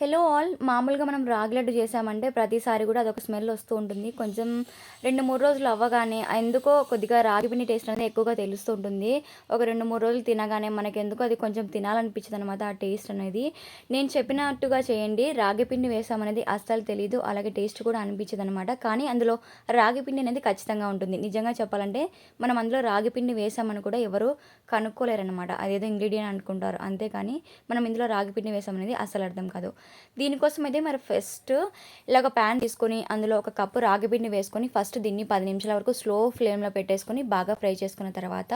Hello all మామూలుగా మనం రాగి లడ్డు చేసామంటే ప్రతిసారి కూడా అదొక స్మెల్ వస్తూ ఉంటుంది. కొంచెం రెండు మూడు రోజులు అవ్వగానే ఎందుకో కొద్దిగా రాగి పిండి టేస్ట్ అనేది ఎక్కువగా తెలుస్తూ ఉంటుంది. ఒక రెండు మూడు రోజులు తినగానే మనకి ఎందుకో అది కొంచెం తినాలనిపించదు అనమాట ఆ టేస్ట్ అనేది. నేను చెప్పినట్టుగా చేయండి. రాగి పిండి వేసామనేది అస్సలు తెలియదు అలాగే టేస్ట్ కూడా అనిపించదు అనమాట కానీ అందులో రాగి పిండి అనేది ఖచ్చితంగా ఉంటుంది. నిజంగా చెప్పాలంటే మనం అందులో రాగి పిండి వేసామని కూడా ఎవరు కనుక్కోలేరనమాట అదేదో ఇంగ్రీడియంట్ అనుకుంటారు. అంతేకాని మనం ఇందులో రాగి పిండి వేసామనేది అస్సలు అర్థం కాదు. దీనికోసం అయితే మరి ఫస్ట్ ఇలాగ ప్యాన్ తీసుకొని అందులో ఒక కప్పు రాగిపిండి వేసుకొని ఫస్ట్ దీన్ని పది నిమిషాల వరకు స్లో ఫ్లేమ్లో పెట్టేసుకొని బాగా ఫ్రై చేసుకున్న తర్వాత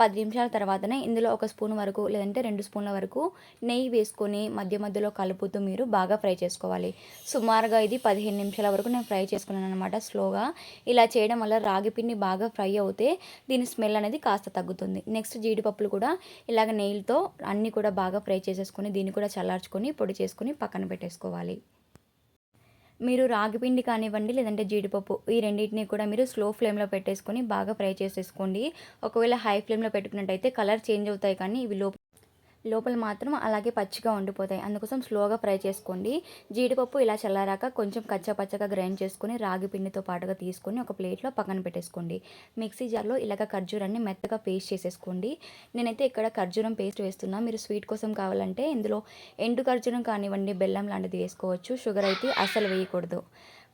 పది నిమిషాల తర్వాతనే ఇందులో ఒక స్పూన్ వరకు లేదంటే రెండు స్పూన్ల వరకు నెయ్యి వేసుకొని మధ్య మధ్యలో కలుపుతూ మీరు బాగా ఫ్రై చేసుకోవాలి. సుమారుగా ఇది పదిహేను నిమిషాల వరకు నేను ఫ్రై చేసుకున్నాను అనమాట స్లోగా. ఇలా చేయడం వల్ల రాగిపిండి బాగా ఫ్రై అవుతే దీని స్మెల్ అనేది కాస్త తగ్గుతుంది. నెక్స్ట్ జీడిపప్పులు కూడా ఇలాగ నెయ్యితో అన్నీ కూడా బాగా ఫ్రై చేసేసుకొని దీన్ని కూడా చల్లార్చుకొని పొడి చేసుకొని పక్కన పెట్టేసుకోవాలి. మీరు రాగిపిండి కానివ్వండి లేదంటే జీడిపప్పు ఈ రెండింటిని కూడా మీరు స్లో ఫ్లేమ్లో పెట్టేసుకొని బాగా ఫ్రై చేసేసుకోండి. ఒకవేళ హై ఫ్లేమ్లో పెట్టుకున్నట్టయితే కలర్ చేంజ్ అవుతాయి కానీ ఇవి లోపల లోపల మాత్రం అలాగే పచ్చిగా ఉండిపోతాయి. అందుకోసం స్లోగా ఫ్రై చేసుకోండి. జీడిపప్పు ఇలా చల్లారాక కొంచెం కచ్చపచ్చగా గ్రైండ్ చేసుకుని రాగి పిండితో పాటుగా తీసుకొని ఒక ప్లేట్లో పక్కన పెట్టేసుకోండి. మిక్సీ జార్లో ఇలాగ ఖర్జూరాన్ని మెత్తగా పేస్ట్ చేసేసుకోండి. నేనైతే ఇక్కడ ఖర్జూరం పేస్ట్ వేస్తున్నా. మీరు స్వీట్ కోసం కావాలంటే ఇందులో ఎండు ఖర్జూరం కానివ్వండి బెల్లం లాంటిది వేసుకోవచ్చు. షుగర్ అయితే అసలు వేయకూడదు.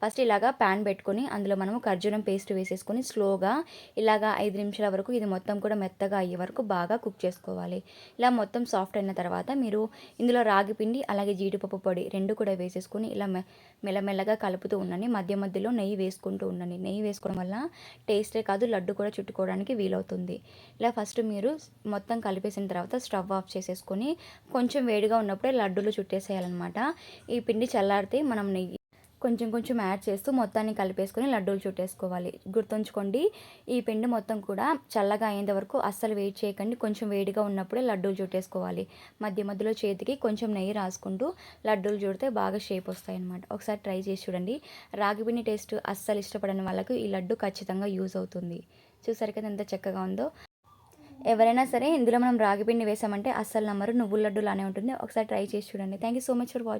ఫస్ట్ ఇలాగా ప్యాన్ పెట్టుకొని అందులో మనము ఖర్జూరం పేస్ట్ వేసేసుకొని స్లోగా ఇలాగా ఐదు నిమిషాల వరకు ఇది మొత్తం కూడా మెత్తగా అయ్యే వరకు బాగా కుక్ చేసుకోవాలి. ఇలా మొత్తం సాఫ్ట్ అయిన తర్వాత మీరు ఇందులో రాగి పిండి అలాగే జీడిపప్పు పొడి రెండు కూడా వేసేసుకొని ఇలా మె మెల్లమెల్లగా కలుపుతూ ఉండండి. మధ్య మధ్యలో నెయ్యి వేసుకుంటూ ఉండండి. నెయ్యి వేసుకోవడం వల్ల టేస్టే కాదు లడ్డు కూడా చుట్టుకోవడానికి వీలవుతుంది. ఇలా ఫస్ట్ మీరు మొత్తం కలిపేసిన తర్వాత స్టవ్ ఆఫ్ చేసేసుకొని కొంచెం వేడిగా ఉన్నప్పుడే లడ్డూలు చుట్టేసేయాలన్నమాట. ఈ పిండి చల్లారితే మనం నెయ్యి కొంచెం కొంచెం యాడ్ చేస్తూ మొత్తాన్ని కలిపేసుకొని లడ్డూలు చుట్టేసుకోవాలి. గుర్తుంచుకోండి ఈ పిండి మొత్తం కూడా చల్లగా అయ్యేంత వరకు అస్సలు వెయిట్ చేయకండి. కొంచెం వేడిగా ఉన్నప్పుడే లడ్డూలు చుట్టేసుకోవాలి. మధ్య మధ్యలో చేతికి కొంచెం నెయ్యి రాసుకుంటూ లడ్డూలు చుడితే బాగా షేప్ వస్తాయి అనమాట ఒకసారి ట్రై చేసి చూడండి. రాగి పిండి టేస్ట్ అస్సలు ఇష్టపడని వాళ్ళకు ఈ లడ్డు ఖచ్చితంగా యూజ్ అవుతుంది. చూసారు కదా ఎంత చక్కగా ఉందో? ఎవరైనా సరే ఇందులో మనం రాగి పిండి వేసామంటే అస్సలు నమ్మరు. నువ్వుల లడ్డు లానే ఉంటుంది. ఒకసారి ట్రై చేసి చూడండి. Thank you so much for watching